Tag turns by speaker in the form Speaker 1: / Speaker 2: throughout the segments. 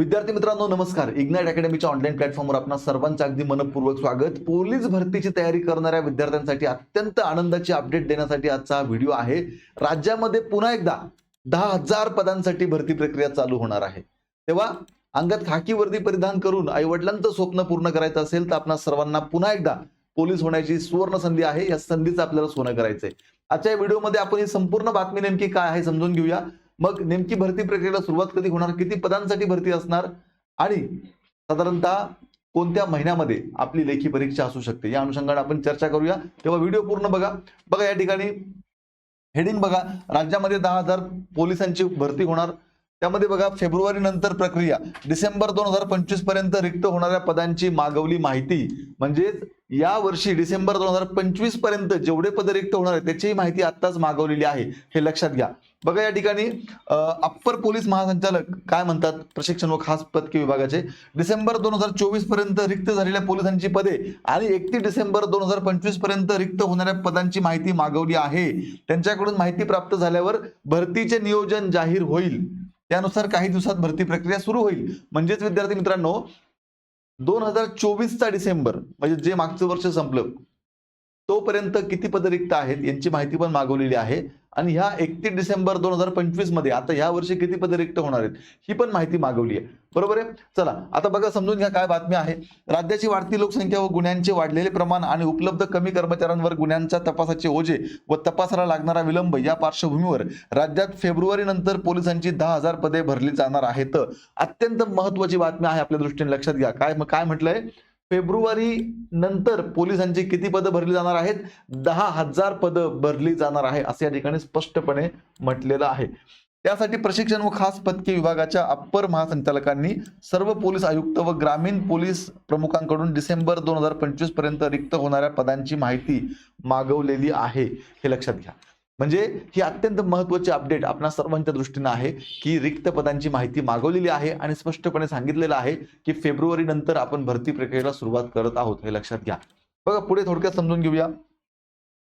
Speaker 1: विद्यार्थी मित्रांनो नमस्कार. इग्नाइट अकॅडमीच्या ऑनलाईन प्लॅटफॉर्मवर आपण सर्वांचं अगदी मनपूर्वक स्वागत. पोलीस भरतीची तयारी करणाऱ्या विद्यार्थ्यांसाठी अत्यंत आनंदाची अपडेट देण्यासाठी आजचा व्हिडिओ आहे. राज्यामध्ये पुन्हा एकदा दहा हजार पदांसाठी भरती प्रक्रिया चालू होणार आहे. तेव्हा अंगात खाकी वर्दी परिधान करून आईवडिलांचं स्वप्न पूर्ण करायचं असेल तर आपण सर्वांना पुन्हा एकदा पोलीस होण्याची सुवर्ण संधी आहे. या संधीचं आपल्याला सोनं करायचंय. आजच्या व्हिडिओमध्ये आपण ही संपूर्ण बातमी नेमकी काय आहे समजून घेऊया. मग नेमकी भरती प्रक्रियेला सुरुवात कधी होणार? किती पदांसाठी भरती असणार? आणि साधारणतः कोणत्या महिन्यामध्ये आपली लेखी परीक्षा असू शकते? या अनुषंगाने आपण चर्चा करूया. तेव्हा व्हिडिओ पूर्ण बघा. बघा या ठिकाणी. हेडिंग बघा. राज्यामध्ये दहा हजार पोलिसांची भरती होणार. त्यामध्ये बघा फेब्रुवारी नंतर प्रक्रिया. डिसेंबर दोन हजार पंचवीसपर्यंत रिक्त होणाऱ्या पदांची मागवली माहिती. म्हणजेच या वर्षी डिसेंबर दोन हजार पंचवीसपर्यंत जेवढे पद रिक्त होणार आहे त्याचीही माहिती आत्ताच मागवलेली आहे. हे लक्षात घ्या. बघा या ठिकाणी अप्पर पोलीस महासंचालक काय म्हणतात? प्रशिक्षण व खास पदके विभागाचे. डिसेंबर दोन हजार चोवीसपर्यंत रिक्त झालेल्या पोलिसांची पदे आणि एकतीस डिसेंबर दोन हजार पंचवीसपर्यंत रिक्त होणाऱ्या पदांची माहिती मागवली आहे. त्यांच्याकडून माहिती प्राप्त झाल्यावर भरतीचे नियोजन जाहीर होईल. त्यानुसार काही दिवसात भरती प्रक्रिया सुरू होईल. म्हणजेच विद्यार्थी मित्रांनो दोन हजार चोवीसचा डिसेंबर म्हणजे जे मागचं वर्ष संपलं तोपर्यंत किती पद रिक्त आहेत यांची माहिती पण मागवलेली आहे. आणि ह्या एकतीस डिसेंबर दोन हजार पंचवीसमध्ये आता ह्या वर्षी किती पदे रिक्त होणार आहेत ही पण माहिती मागवली आहे. बरोबर आहे? चला आता बघा समजून घ्या काय बातमी आहे. राज्याची वाढती लोकसंख्या व गुन्ह्यांचे वाढलेले प्रमाण आणि उपलब्ध कमी कर्मचाऱ्यांवर गुन्ह्यांच्या तपासाचे ओझे व तपासाला लागणारा विलंब या पार्श्वभूमीवर राज्यात फेब्रुवारी नंतर पोलिसांची दहा हजार पदे भरली जाणार आहेत. अत्यंत महत्वाची बातमी आहे आपल्या दृष्टीने लक्षात घ्या. काय काय म्हटलंय? फेब्रुवारी नंतर पोलिसांची किती पदं भरली जाणार आहेत? दहा हजार पदं भरली जाणार आहे असे या ठिकाणी स्पष्टपणे म्हटलेलं आहे. त्यासाठी प्रशिक्षण व खास पदके विभागाच्या अप्पर महासंचालकांनी सर्व पोलीस आयुक्त व ग्रामीण पोलीस प्रमुखांकडून डिसेंबर दोन हजार पंचवीसपर्यंत रिक्त होणाऱ्या पदांची माहिती मागवलेली आहे. हे लक्षात घ्या. म्हणजे ही अत्यंत महत्वाची अपडेट आपल्या सर्वांच्या दृष्टीनं आहे की रिक्त पदांची माहिती मागवलेली आहे आणि स्पष्टपणे सांगितलेलं आहे की फेब्रुवारी नंतर आपण भरती प्रक्रियेला सुरुवात करत आहोत हे लक्षात घ्या. बघा पुढे थोडक्यात समजून घेऊया.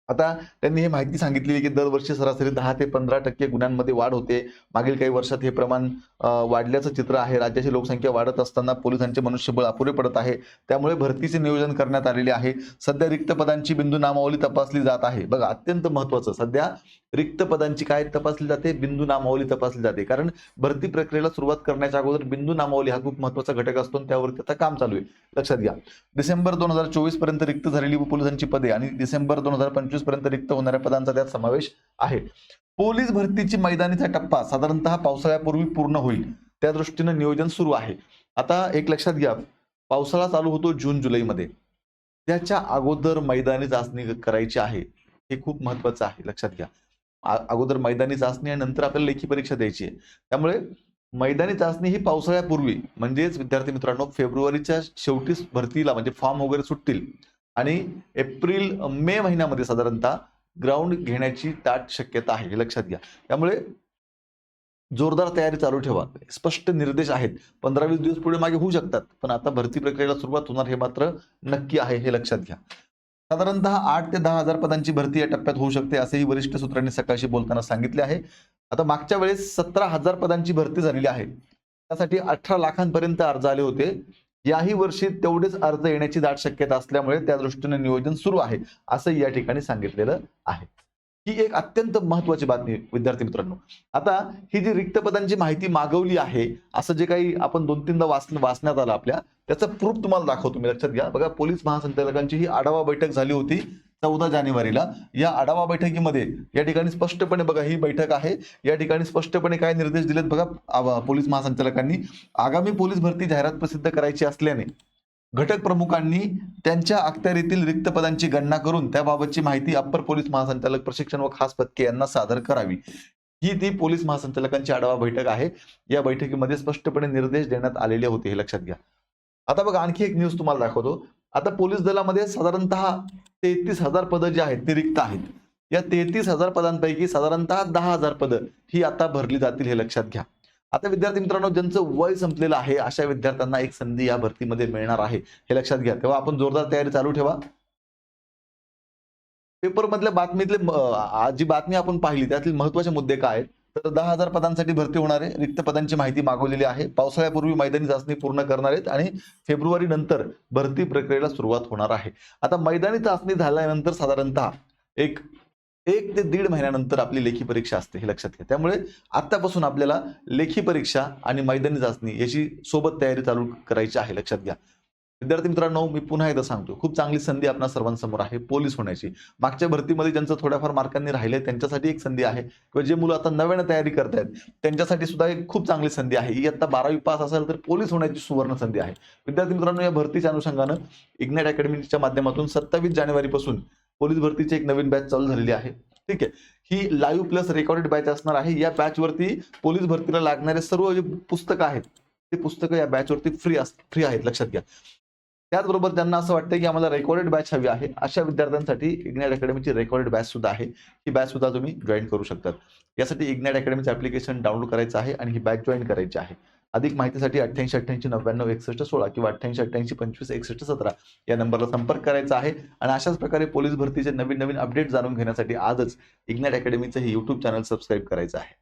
Speaker 1: आता त्यांनी हे माहिती सांगितलेली की दरवर्षी सरासरी दहा ते पंधरा टक्के गुन्ह्यांमध्ये वाढ होते. मागील काही वर्षात हे प्रमाण वाढल्याचं चित्र आहे. राज्याची लोकसंख्या वाढत असताना पोलिसांचे मनुष्यबळ अपुरे पडत आहे. त्यामुळे भरतीचे नियोजन करण्यात आलेले आहे. सध्या रिक्त पदांची बिंदू नामावली तपासली जात आहे. बघा अत्यंत महत्वाचं सध्या रिक्त पदांची काय तपासली जाते? बिंदू नामावली तपासली जाते. कारण भरती प्रक्रियेला सुरुवात करण्याच्या अगोदर बिंदू नामावली हा खूप महत्त्वाचा घटक असतो आणि त्यावरती आता काम चालू आहे. लक्षात घ्या. डिसेंबर दोन हजार चोवीसपर्यंत रिक्त झालेली पोलिसांची पदे आणि डिसेंबर दोन हजार पंचवीसपर्यंत रिक्त होणाऱ्या पदांचा त्यात समावेश आहे. पोलीस भरतीची मैदानीचा टप्पा साधारणतः पावसाळ्यापूर्वी पूर्ण होईल. त्या दृष्टीनं नियोजन सुरू आहे. आता एक लक्षात घ्या. पावसाळा चालू होतो जून जुलैमध्ये. त्याच्या अगोदर मैदानी चाचणी करायची आहे. हे खूप महत्वाचं आहे. लक्षात घ्या. अगोदर मैदानी चाचणी आणि नंतर आपल्याला लेखी परीक्षा द्यायची आहे. त्यामुळे मैदानी चाचणी ही पावसाळ्यापूर्वी म्हणजेच विद्यार्थी मित्रांनो फेब्रुवारीच्या शेवटीच भरतीला म्हणजे फॉर्म वगैरे सुटतील. आणि एप्रिल मे महिन्यामध्ये साधारणतः ग्राउंड घेण्याची दाट शक्यता आहे हे लक्षात घ्या. त्यामुळे जोरदार तयारी चालू ठेवा. स्पष्ट निर्देश आहेत. पंधरा वीस दिवस पुढे मागे होऊ शकतात पण आता भरती प्रक्रियेला सुरुवात होणार हे मात्र नक्की आहे हे लक्षात घ्या. साधारणतः आठ ते दहा हजार पदांची भरती या टप्प्यात होऊ शकते असेही वरिष्ठ सूत्रांनी सकाळशी बोलताना सांगितले आहे. आता मागच्या वेळेस सतरा हजार पदांची भरती झालेली आहे. त्यासाठी अठरा लाखांपर्यंत अर्ज आले होते. याही वर्षी तेवढेच अर्ज येण्याची दाट शक्यता असल्यामुळे त्या दृष्टीने नियोजन सुरू आहे असं या ठिकाणी सांगितलेलं आहे. ही एक अत्यंत महत्वाची बातमी विद्यार्थी मित्रांनो. आता ही जी रिक्त पदांची माहिती मागवली आहे असं जे काही आपण दोन तीनदा वाच वाचण्यात आलं आपल्या त्याचं प्रूफ तुम्हाला दाखवतो तुम्ही लक्षात घ्या. बघा पोलीस महासंचालकांची ही आढावा बैठक झाली होती चौदा जानेवारीला. या आढावा बैठकीमध्ये या ठिकाणी स्पष्टपणे बघा ही बैठक आहे. या ठिकाणी स्पष्टपणे काय निर्देश दिलेत? बघा पोलीस महासंचालकांनी. आगामी पोलीस भरती जाहिरात प्रसिद्ध करायची असल्याने घटक प्रमुखांनी त्यांच्या अखत्यारीतील रिक्त पदांची गणना करून त्याबाबतची माहिती अप्पर पोलीस महासंचालक प्रशिक्षण व खास पदके यांना सादर करावी. ही ती पोलीस महासंचालकांची आढावा बैठक आहे. या बैठकीमध्ये स्पष्टपणे निर्देश देण्यात आलेले होते हे लक्षात घ्या. आता बघा आणखी एक न्यूज तुम्हाला दाखवतो. आता पोलीस दलामध्ये साधारणतः तेहतीस हजार पदं जी आहेत ती रिक्त आहेत. या तेहतीस हजार पदांपैकी साधारणतः दहा हजार पदं ही आता भरली जातील हे लक्षात घ्या. आता विद्यार्थी मित्रांनो ज्यांचं वय संपलेलं आहे अशा विद्यार्थ्यांना एक संधी या भरतीमध्ये मिळणार आहे. हे लक्षात घ्या. तेव्हा आपण जोरदार तयारी चालू ठेवा. पेपर मधल्या बातमीतले जी बातमी आपण पाहिली त्यातील महत्त्वाचे मुद्दे काय आहेत? तर दहा हजार पदांसाठी भरती होणार आहे. रिक्त पदांची माहिती मागवलेली आहे. पावसाळ्यापूर्वी मैदानी चाचणी पूर्ण करणार आहेत आणि फेब्रुवारी नंतर भरती प्रक्रियेला सुरुवात होणार आहे. आता मैदानी चाचणी झाल्यानंतर साधारणतः एक एक ते दीड महिन्यानंतर आपली लेखी परीक्षा असते हे लक्षात घ्या. त्यामुळे आत्तापासून आपल्याला लेखी परीक्षा आणि मैदानी चाचणी याची सोबत तयारी चालू करायची आहे लक्षात घ्या. विद्यार्थी मित्रांनो मी पुन्हा एकदा सांगतो खूप चांगली संधी आपल्या सर्वांसमोर आहे पोलीस होण्याची. मागच्या भरतीमध्ये ज्यांचं थोड्याफार मार्कांनी राहिले त्यांच्यासाठी एक संधी आहे. किंवा जे मुलं आता नव्यानं तयारी करतायत त्यांच्यासाठी सुद्धा एक खूप चांगली संधी आहे. ही आता बारावी पास असेल तर पोलीस होण्याची सुवर्ण संधी आहे. विद्यार्थी मित्रांनो या भरतीच्या अनुषंगानं इग्नाइट अकॅडमीच्या माध्यमातून सत्तावीस जानेवारीपासून पोलीस भरतीची एक नवीन बॅच चालू झालेली आहे. ठीक आहे. ही लाईव्ह प्लस रेकॉर्डेड बॅच असणार आहे. या बॅचवरती पोलीस भरतीला लागणारे सर्व जे पुस्तकं आहेत ते पुस्तकं या बॅचवरती फ्री अस फ्री आहेत. लक्षात घ्या. त्याचबरोबर त्यांना असं वाटतं की आम्हाला रेकॉर्डेड बॅच हवी आहे. अशा विद्यार्थ्यांसाठी इग्नॅट अकॅडमीची रेकॉर्डेड बॅच सुद्धा आहे. ही बॅच सुद्धा तुम्ही जॉईन करू शकतात. यासाठी इग्नॅट अकॅडमीचं ॲप्लिकेशन डाउनलोड करायचं आहे आणि ही बॅच जॉईन करायची आहे. अधिक माहितीसाठी अठ्ठ्याऐंशी अठ्ठ्याऐंशी नव्याण्णव एकसष्ट सोळा किंवा अठ्ठ्याऐंशी अठ्ठ्याऐंशी पंचवीस एकसष्ट सतरा या नंबरला संपर्क करायचा आहे. आणि अशाच प्रकारे पोलीस भरतीचे नवीन नवीन अपडेट जाणून घेण्यासाठी आजच इग्नॅट अकॅडमीचं हे यूट्यूब चॅनल सबस्क्राईब करायचं आहे.